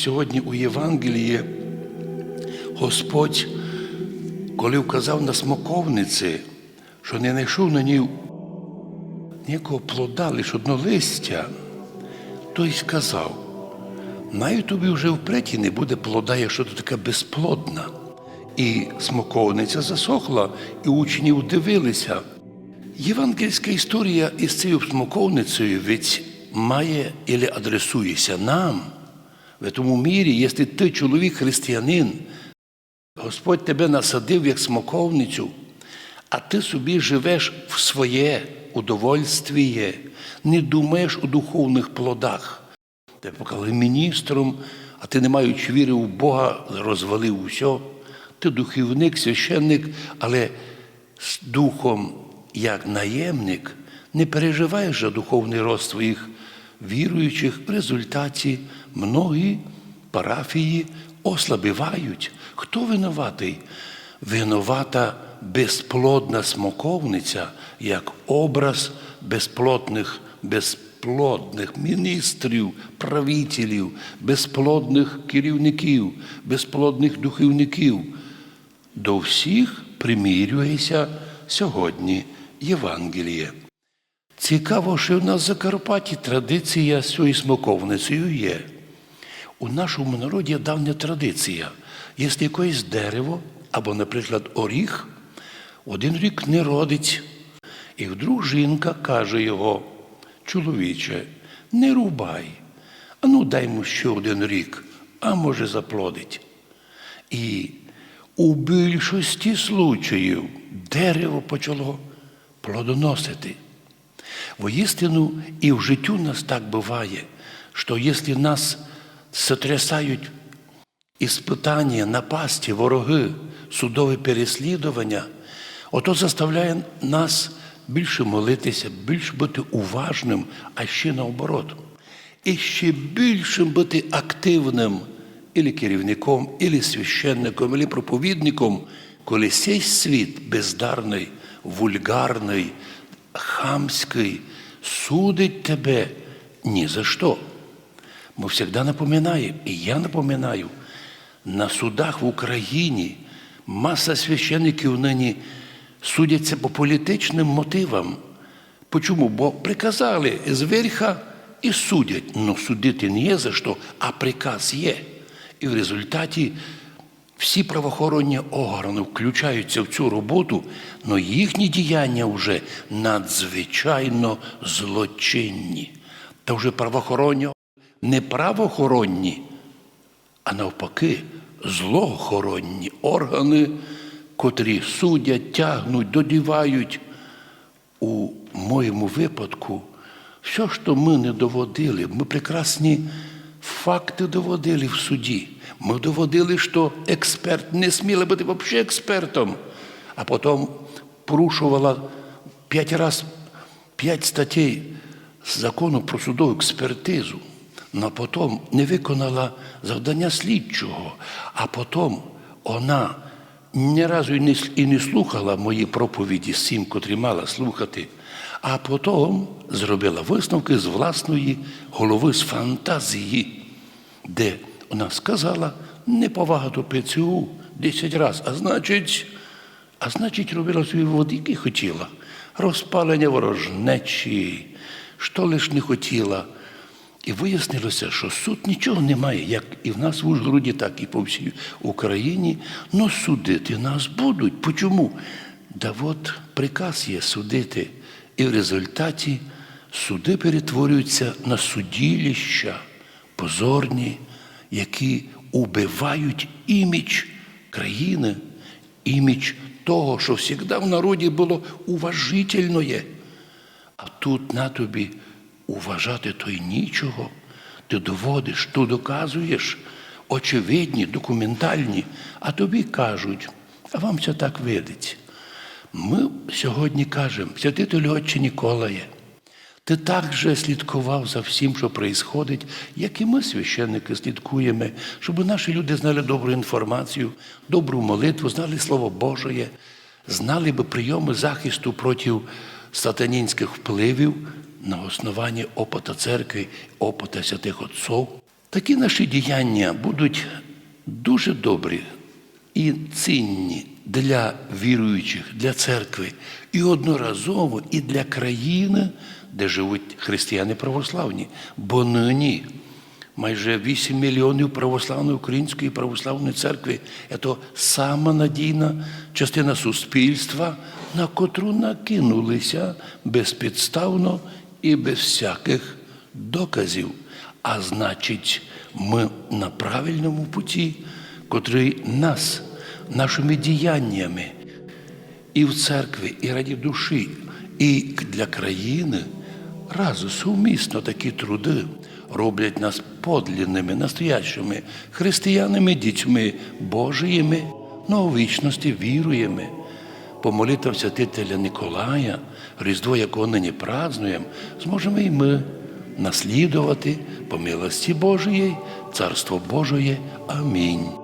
Сьогодні у Євангелії Господь, коли вказав на смоковниці, що не знайшов на ній ніякого плода, лише одно листя, то й сказав, навіть тобі вже впреті не буде плода, якщо ти така безплодна. І смоковниця засохла, і учні дивилися. Євангельська історія із цією смоковницею ведь має і адресується нам. В тому мірі, якщо ти чоловік християнин, Господь тебе насадив як смоковницю, а ти собі живеш в своє удовольствіє, не думаєш у духовних плодах. Тебе поклали міністром, а ти, не маючи віри в Бога, розвалив усе. Ти духовник, священник, але з духом, як наємник, не переживаєш за духовний рост своїх віруючих. В результаті многі парафії ослабівають. Хто винуватий? Винувата безплодна смоковниця, як образ безплодних, безплодних міністрів, правителів, безплодних керівників, безплодних духовників. До всіх примірюється сьогодні Євангеліє. Цікаво, що в нас в Закарпатті традиція з цією смоковницею є. У нашому народі давня традиція. Якщо якесь дерево або, наприклад, оріх, один рік не родить, і вдруг жінка каже його, чоловіче, не рубай, а ну дай йому ще один рік, а може заплодить. І у більшості случаїв дерево почало плодоносити. Воістину і в життю нас так буває, що якщо нас сотрясають іспитання, напасті, вороги, судове переслідування, ото заставляє нас більше молитися, більше бути уважним, а ще наоборот. І ще більше бути активним ілі керівником, ілі священником, ілі проповідником, коли цей світ бездарний, вульгарний, хамський, судить тебе ні за що. Ми завжди напоминаємо, і я напоминаю, на судах в Україні маса священиків нині судяться по політичним мотивам. Почому? Бо приказали зверха і судять. Ну судити не є за що, а приказ є. І в результаті всі правоохоронні органи включаються в цю роботу, але їхні діяння вже надзвичайно злочинні. Та вже правоохоронні не правоохоронні, а навпаки, злоохоронні органи, котрі судять, тягнуть, додівають. У моєму випадку, все, що ми не доводили, ми прекрасні факти доводили в суді. Ми доводили, що експерт не сміла бути взагалі експертом, а потім порушувала п'ять разів п'ять статей закону про судову експертизу. Но потім не виконала завдання слідчого, а потім вона ні разу і не слухала мої проповіді з цим, котрі мала слухати, а потім зробила висновки з власної голови, з фантазії, де вона сказала неповага до ПЦУ 10 разів, а значить, а значить, робила свої води, які хотіла. Розпалення ворожнечі, що лиш не хотіла. І вияснилося, що суд нічого не має, як і в нас в Ужгороді, так і по всій Україні. Ну судити нас будуть. Почому? Да от приказ є судити. І в результаті суди перетворюються на судилища позорні, які убивають імідж країни, імідж того, що завжди в народі було уважительне. А тут на тобі уважати то й нічого. Ти доводиш, ти доказуєш, очевидні, документальні, а тобі кажуть, а вам це так видить. Ми сьогодні кажемо, святителю Отче Ніколає, ти так же слідкував за всім, що відбувається, як і ми, священники, слідкуємо, щоб наші люди знали добру інформацію, добру молитву, знали Слово Божє, знали би прийоми захисту проти сатанінських впливів на основанні опита церкви, опита святих отців. Такі наші діяння будуть дуже добрі і цінні для віруючих, для церкви, і одноразово і для країни, де живуть християни православні. Бо нині майже 8 мільйонів православної української православної церкви це сама надійна частина суспільства, на котру накинулися безпідставно і без всяких доказів. А значить, ми на правильному путі, котрий нас, нашими діяннями і в церкві, і раді душі, і для країни разом сумісно такі труди роблять нас подлінними, настоящими християнами, дітьми Божіїми, но у вічності віруємо. По молитвам святителя Николая, Різдво, якого нині празднуємо, зможемо і ми наслідувати по милості Божої, Царство Божої. Амінь.